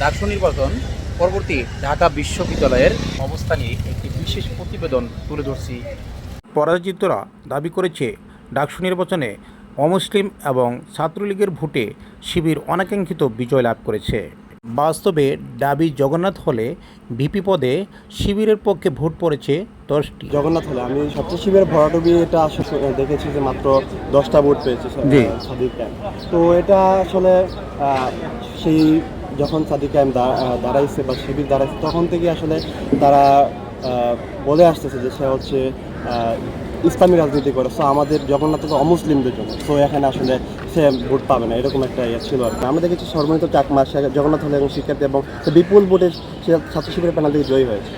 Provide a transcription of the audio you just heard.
ডাকসু নির্বাচন পরবর্তী ঢাকা বিশ্ববিদ্যালয়ের অবস্থা নিয়ে একটি বিশেষ প্রতিবেদন তুলে ধরছি। পরাজিতরা দাবি করেছে ডাকসু নির্বাচনে অমুসলিম এবং ছাত্রলীগের ভোটে শিবির অনাকাঙ্ক্ষিত বিজয় লাভ করেছে। বাস্তবে ডাবি জগন্নাথ হলে ভিপি পদে শিবিরের পক্ষে ভোট পড়েছে দশটি। জগন্নাথ হলে আমি সবচেয়ে শিবের ভরাটবি এটা আসলে দেখেছি যে মাত্র দশটা ভোট পেয়েছে তো এটা আসলে সেই যখন সাদিক ক্যাম্প দাঁড়াইছে বা শিবির দাঁড়াইছে, তখন থেকে আসলে তারা বলে আসতেছে যে সে হচ্ছে ইসলামী রাজনীতি করে। সো আমাদের জগন্নাথ তো অমুসলিমদের জন্য। সো এখানে আসলে সে ভোট পাবে না, এরকম একটা ইয়ে ছিল আর কি। আমাদের কিছু সর্বনিত চাকমা সে জগন্নাথ হলে এবং শিক্ষার্থী এবং বিপুল ভোটে সে ছাত্র শিবিরের প্যানেল থেকে জয়ী হয়েছে।